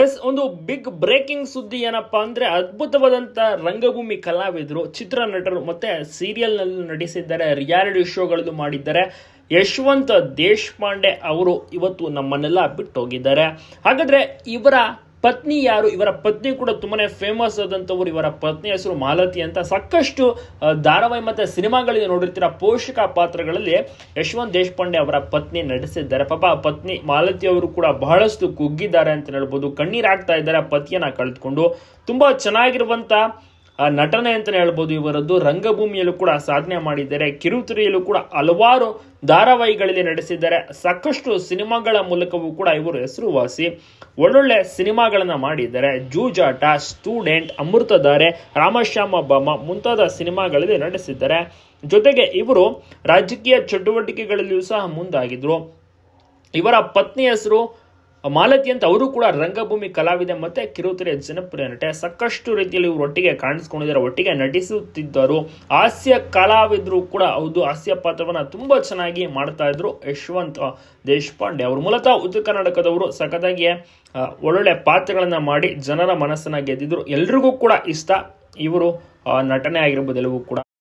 S ಒಂದು big breaking ಸುದ್ದಿ ಏನಪ್ಪಾ ಅಂದ್ರೆ ಅದ್ಭುತವಾದಂತ ರಂಗಭೂಮಿ ಕಲಾವಿದರು, ಚಿತ್ರ ನಟರು ಮತ್ತೆ ಸೀರಿಯಲ್ನಲ್ಲಿ ನಟಿಸಿದ್ದಾರೆ ರಿಯಾಲಿಟಿ ಶೋಗಳಲ್ಲೂ ಮಾಡಿದ್ದಾರೆ. ಯಶವಂತ್ ದೇಶಪಾಂಡೆ ಅವರು ಇವತ್ತು ನಮ್ಮನ್ನೆಲ್ಲ ಬಿಟ್ಟು ಹೋಗಿದ್ದಾರೆ ಹಾಗಾದ್ರೆ ಇವರ ಪತ್ನಿ ಯಾರು? ಇವರ ಪತ್ನಿ ಕೂಡ ತುಂಬಾನೇ ಫೇಮಸ್ ಆದಂಥವ್ರು. ಇವರ ಪತ್ನಿ ಹೆಸರು ಮಾಲತಿ ಅಂತ ಸಾಕಷ್ಟು ಧಾರಾವಾಹಿ ಮತ್ತೆ ಸಿನಿಮಾಗಳಿಗೆ ನೋಡಿರ್ತೀರ. ಪೋಷಕ ಪಾತ್ರಗಳಲ್ಲಿ ಯಶವಂತ್ ದೇಶಪಾಂಡೆ ಅವರ ಪತ್ನಿ ನಟಿಸಿದ್ದಾರೆ. ಪಾಪ ಪತ್ನಿ ಮಾಲತಿ ಅವರು ಕೂಡ ಬಹಳಷ್ಟು ಕುಗ್ಗಿದ್ದಾರೆ ಅಂತ ಹೇಳ್ಬೋದು. ಕಣ್ಣೀರಾಗ್ತಾ ಇದ್ದಾರೆ ಪತಿಯನ್ನ ಕಳೆದುಕೊಂಡು. ತುಂಬಾ ಚೆನ್ನಾಗಿರುವಂತ ನಟನೆ ಅಂತಲೇ ಹೇಳ್ಬೋದು ಇವರದ್ದು. ರಂಗಭೂಮಿಯಲ್ಲೂ ಕೂಡ ಸಾಧನೆ ಮಾಡಿದ್ದಾರೆ. ಕಿರುತೆರೆಯಲ್ಲೂ ಕೂಡ ಹಲವಾರು ಧಾರಾವಾಹಿಗಳಲ್ಲಿ ನಡೆಸಿದ್ದಾರೆ ಸಾಕಷ್ಟು ಸಿನಿಮಾಗಳ ಮೂಲಕವೂ ಕೂಡ ಇವರು ಹೆಸರುವಾಸಿ. ಒಳ್ಳೊಳ್ಳೆ ಸಿನಿಮಾಗಳನ್ನು ಮಾಡಿದ್ದಾರೆ. ಜೂಜಾಟ, ಸ್ಟೂಡೆಂಟ್ ಅಮೃತಧಾರೆ ರಾಮಶ್ಯಾಮ ಬಾಮ ಮುಂತಾದ ಸಿನಿಮಾಗಳಲ್ಲಿ ನಡೆಸಿದ್ದಾರೆ ಜೊತೆಗೆ ಇವರು ರಾಜಕೀಯ ಚಟುವಟಿಕೆಗಳಲ್ಲಿಯೂ ಸಹ ಮುಂದಾಗಿದ್ರು. ಇವರ ಪತ್ನಿ ಹೆಸರು ಮಾಲತಿ ಅಂತ ಅವರು ಕೂಡ ರಂಗಭೂಮಿ ಕಲಾವಿದೆ ಮತ್ತೆ ಕಿರುತೆರೆ ಜನಪ್ರಿಯ ನಟ. ಸಾಕಷ್ಟು ರೀತಿಯಲ್ಲಿ ಇವರು ಒಟ್ಟಿಗೆ ಕಾಣಿಸ್ಕೊಂಡಿದ್ದಾರೆ, ಒಟ್ಟಿಗೆ ನಟಿಸುತ್ತಿದ್ದರು. ಹಾಸ್ಯ ಕಲಾವಿದರು ಕೂಡ ಹೌದು, ಹಾಸ್ಯ ಪಾತ್ರವನ್ನು ತುಂಬ ಚೆನ್ನಾಗಿ ಮಾಡ್ತಾ ಇದ್ರು ಯಶವಂತ್ ದೇಶಪಾಂಡೆ. ಅವರು ಮೂಲತಃ ಉತ್ತರ ಕರ್ನಾಟಕದವರು ಸಖತ್ತಾಗಿ ಒಳ್ಳೊಳ್ಳೆ ಪಾತ್ರಗಳನ್ನು ಮಾಡಿ ಜನರ ಮನಸ್ಸನ್ನು ಗೆದ್ದಿದ್ರು. ಎಲ್ರಿಗೂ ಕೂಡ ಇಷ್ಟ ಇವರು ನಟನೆ ಆಗಿರ್ಬೋದು ಎಲ್ಲವೂ ಕೂಡ.